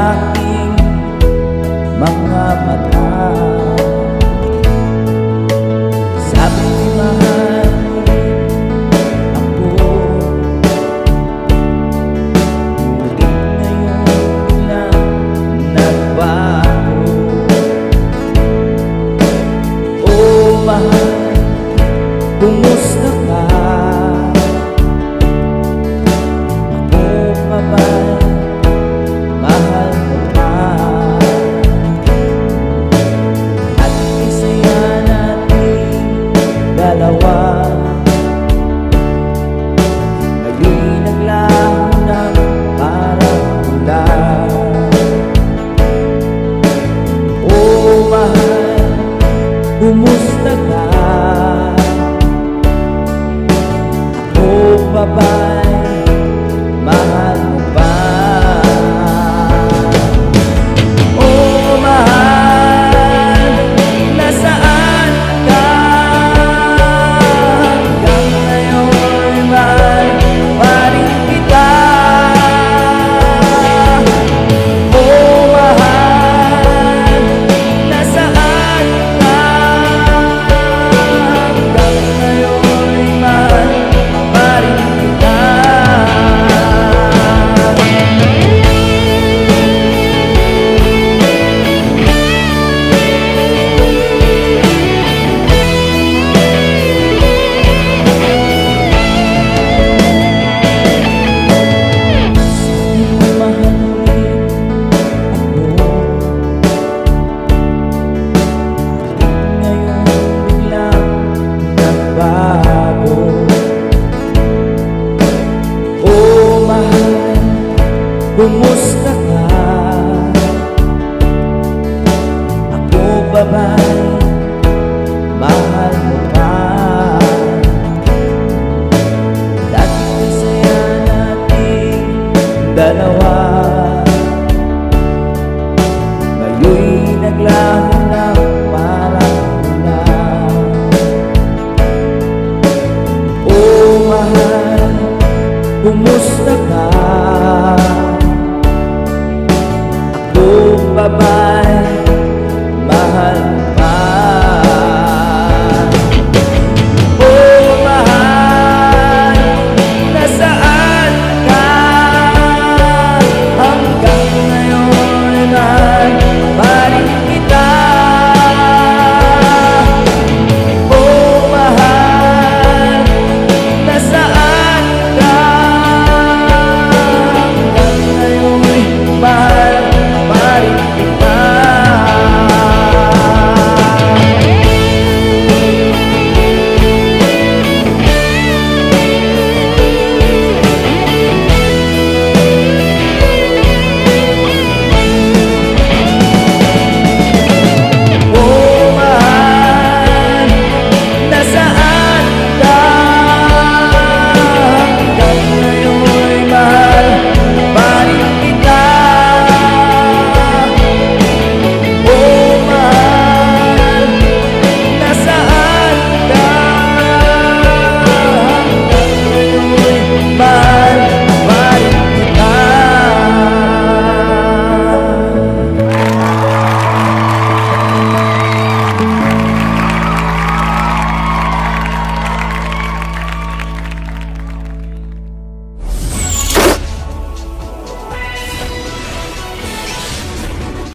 back dalawa Kayo'y naglaho ng parang mula Oh mahal, kumusta ka? Ako babay